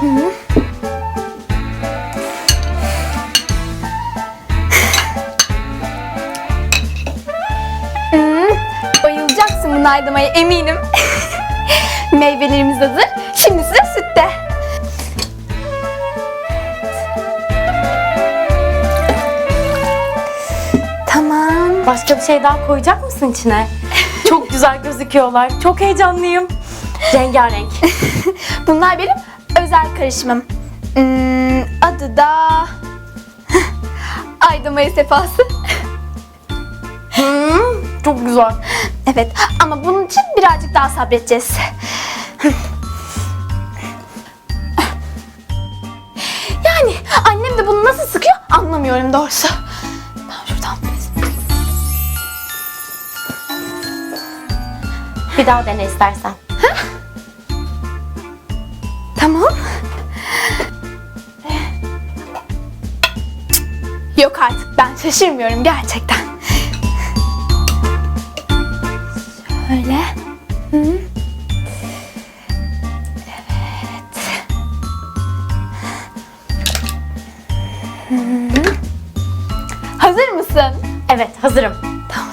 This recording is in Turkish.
Hmm, bayılacaksın bunu aydamaya eminim. Meyvelerimiz hazır. Şimdi sıra sütte. Tamam. Başka bir şey daha koyacak mısın içine? Çok güzel gözüküyorlar. Çok heyecanlıyım. Rengarenk. Bunlar benim özel karışımım. Hmm, adı da... Aydamaya sefası. Hmm, çok güzel. Evet ama bunun için birazcık daha sabredeceğiz. Yani annem de bunu nasıl sıkıyor anlamıyorum doğrusu. Ben şuradan Bir daha dene istersen. Tamam. Yok artık ben şaşırmıyorum gerçekten. Şöyle. Hı. Evet. Hı. Hazır mısın? Evet hazırım. Tamam.